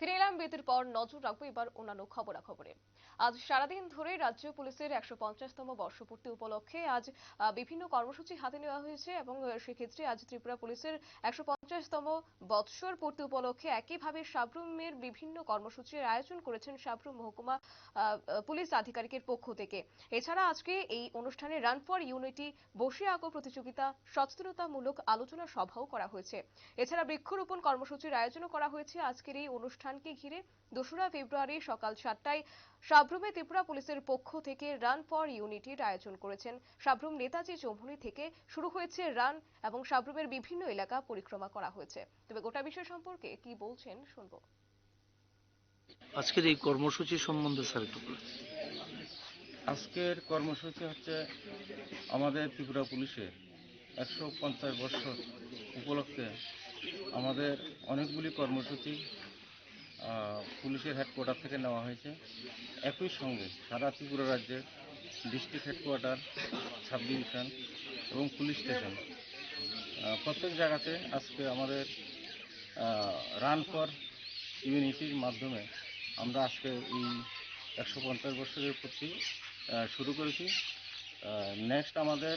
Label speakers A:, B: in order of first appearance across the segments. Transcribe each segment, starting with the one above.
A: ফিরে এলাম পর নজর রাখব এবার অন্যান্য খবরাখবরে। আজ সারাদিন ধরে রাজ্য পুলিশের একশো পঞ্চাশতম বর্ষপূর্তি উপলক্ষে আজ বিভিন্ন কর্মসূচি হাতে নেওয়া হয়েছে এবং সেক্ষেত্রে আজ ত্রিপুরা পুলিশের একশো পঞ্চাশতম বৎসর পূর্তি উপলক্ষে একইভাবে সাবরুমের বিভিন্ন কর্মসূচির আয়োজন করেছেন সাবরুম মহকুমা পুলিশ আধিকারিকের পক্ষ থেকে। এছাড়া আজকে এই অনুষ্ঠানে রান ফর ইউনিটি বসে আঁকো প্রতিযোগিতা, সচেতনতামূলক আলোচনা সভাও করা হয়েছে। এছাড়া বৃক্ষরোপণ কর্মসূচির আয়োজনও করা হয়েছে। আজকের এই অনুষ্ঠানকে ঘিরে দোসরা ফেব্রুয়ারি সকাল সাতটায় সাবরুমে ত্রিপুরা পুলিশের পক্ষ থেকে রান ফর ইউনিটির আয়োজন করেছেন। সাবরুম নেতাজি চৌমুহনী থেকে শুরু হয়েছে রান এবং সাবরুমের বিভিন্ন এলাকা পরিক্রমা করা হয়েছে। তবে গোটা বিষয় সম্পর্কে কি বলছেন শুনব।
B: আজকের এই কর্মসূচি সম্বন্ধে স্যার একটু বলুন।
C: আজকের কর্মসূচি হচ্ছে আমাদের ত্রিপুরা পুলিশের একশো পঞ্চাশ বছর উপলক্ষে আমাদের অনেকগুলি কর্মসূচি পুলিশের হেডকোয়ার্টার থেকে নেওয়া হয়েছে। একই সঙ্গে সারা ত্রিপুরা রাজ্যের ডিস্ট্রিক্ট হেডকোয়ার্টার সাব ডিভিশন এবং পুলিশ স্টেশন প্রত্যেক জায়গাতে আজকে আমাদের রান ফর ইউনিটির মাধ্যমে আমরা আজকে এই একশো পঞ্চাশ বছরের প্রতি শুরু করেছি। নেক্সট আমাদের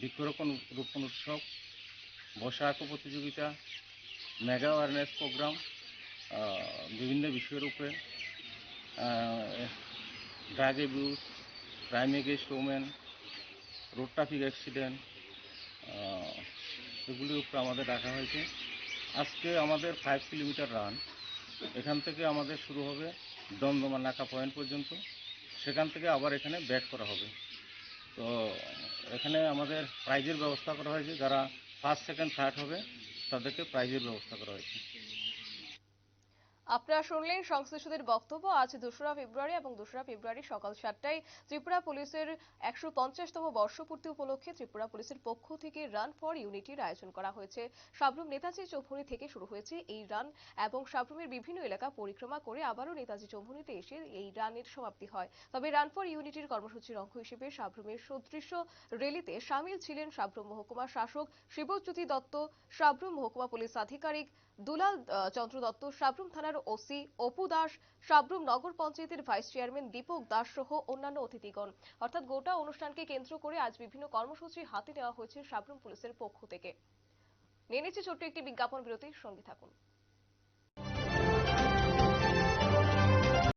C: বৃক্ষরোপণ, রোপণ উৎসব আঁকো প্রতিযোগিতা মেগা অ্যাওয়ারনেস প্রোগ্রাম বিভিন্ন বিষয়ের উপরে drug abuse crime against women road traffic accident এগুলির উপরে আমাদের রাখা হয়েছে। আজকে আমাদের ফাইভ কিলোমিটার রান এখান থেকে আমাদের শুরু হবে দমদমা নাকা পয়েন্ট পর্যন্ত। সেখান থেকে আবার এখানে ব্যাক করা হবে। তো, এখানে আমাদের প্রাইজের ব্যবস্থা করা হয়েছে। যারা ফার্স্ট সেকেন্ড থার্ড হবে, তাদেরকে প্রাইজের ব্যবস্থা করা হয়েছে।
A: আপনারা শুনলেন সংশ্লিষ্টদের বক্তব্য। আজ দোসরা ফেব্রুয়ারি এবং দোসরা ফেব্রুয়ারি সকাল সাতটায় ত্রিপুরা পুলিশের একশো পঞ্চাশতম বর্ষপূর্তি উপলক্ষে ত্রিপুরা পুলিশের পক্ষ থেকে রান ফর ইউনিটির আয়োজন করা হয়েছে। সাবরুম নেতাজি চৌধুরী থেকে শুরু হয়েছে এই রান এবং সাবরুমের বিভিন্ন এলাকা পরিক্রমা করে আবারও নেতাজি চৌধুরীতে এসে এই রানের সমাপ্তি হয়। তবে রান ফর ইউনিটির কর্মসূচির অঙ্গ হিসেবে সাবরুমের সদৃশ্য র্যালিতে সামিল ছিলেন সাবরুম মহকুমা শাসক শিবজ্যোতি দত্ত সাবরুম মহকুমা পুলিশ আধিকারিক দুলাল চন্দ্র দত্ত সাবরুম থানার ওসি অপু দাস সাবরুম নগর পঞ্চায়েতের ভাইস চেয়ারম্যান দীপক দাস সহ অন্যান্য অতিথিগণ। অর্থাৎ গোটা অনুষ্ঠানকে কেন্দ্র করে আজ বিভিন্ন কর্মসূচি হাতে নেওয়া হয়েছে সাবরুম পুলিশের পক্ষ থেকে। নিয়ে নিচ্ছে ছোট্ট একটি বিজ্ঞাপন বিরতির সঙ্গে থাকুন।